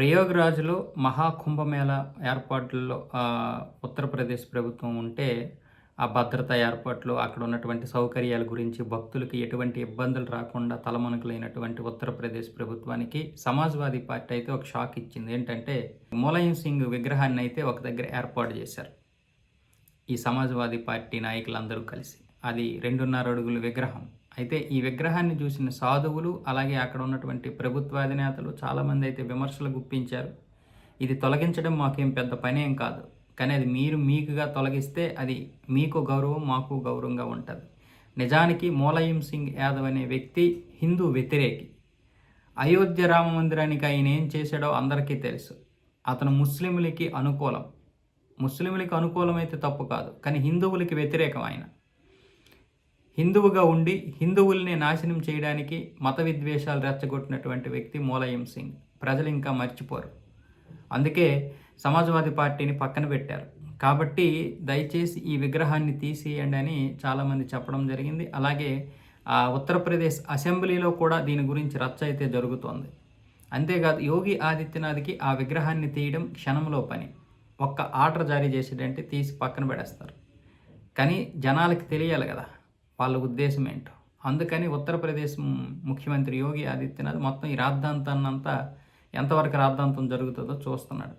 ప్రయాగ్రాజ్లో మహాకుంభమేళ ఏర్పాట్లలో ఉత్తరప్రదేశ్ ప్రభుత్వం ఉంటే ఆ భద్రత ఏర్పాట్లు అక్కడ ఉన్నటువంటి సౌకర్యాల గురించి భక్తులకి ఎటువంటి ఇబ్బందులు రాకుండా తలమునకలైనటువంటి ఉత్తరప్రదేశ్ ప్రభుత్వానికి సమాజ్వాదీ పార్టీ అయితే ఒక షాక్ ఇచ్చింది. ఏంటంటే ములాయం సింగ్ విగ్రహాన్ని అయితే ఒక దగ్గర ఏర్పాటు చేశారు. ఈ సమాజ్వాదీ పార్టీ నాయకులందరూ కలిసి. అది రెండున్నర అడుగుల విగ్రహం. అయితే ఈ విగ్రహాన్ని చూసిన సాధువులు అలాగే అక్కడ ఉన్నటువంటి ప్రభుత్వ అధినేతలు చాలామంది అయితే విమర్శలు గుప్పించారు. ఇది తొలగించడం మాకేం పెద్ద పనేం కాదు. కానీ అది మీరు మీకుగా తొలగిస్తే అది మీకు గౌరవం మాకు గౌరవంగా ఉంటుంది. నిజానికి మూలయం సింగ్ యాదవ్ అనే వ్యక్తి హిందూ వ్యతిరేకి. అయోధ్య రామ మందిరానికి ఆయన ఏం చేశాడో అందరికీ తెలుసు. అతను ముస్లింలకి అనుకూలం. ముస్లింలకి అనుకూలమైతే తప్పు కాదు. కానీ హిందువులకి వ్యతిరేకం ఆయన. హిందువుగా ఉండి హిందువుల్ని నాశనం చేయడానికి మత విద్వేషాలు రెచ్చగొట్టినటువంటి వ్యక్తి మూలయం సింగ్. ప్రజలు ఇంకా మర్చిపోరు. అందుకే సమాజ్వాదీ పార్టీని పక్కన పెట్టారు. కాబట్టి దయచేసి ఈ విగ్రహాన్ని తీసేయండి అని చాలామంది చెప్పడం జరిగింది. అలాగే ఆ ఉత్తరప్రదేశ్ అసెంబ్లీలో కూడా దీని గురించి రచ్చ అయితే జరుగుతోంది. అంతేకాదు యోగి ఆదిత్యనాథ్కి ఆ విగ్రహాన్ని తీయడం క్షణంలో పని. ఒక్క ఆర్డర్ జారీ చేసేటంటే తీసి పక్కన పెడేస్తారు. కానీ జనాలకి తెలియాలి కదా. వాళ్ళ ఉద్దేశం ఏంటో. అందుకని ఉత్తరప్రదేశ్ ముఖ్యమంత్రి యోగి ఆదిత్యనాథ్ మొత్తం ఈ రాద్ధాంతాన్నంతా ఎంతవరకు రాద్ధాంతం జరుగుతుందో చూస్తున్నాడు.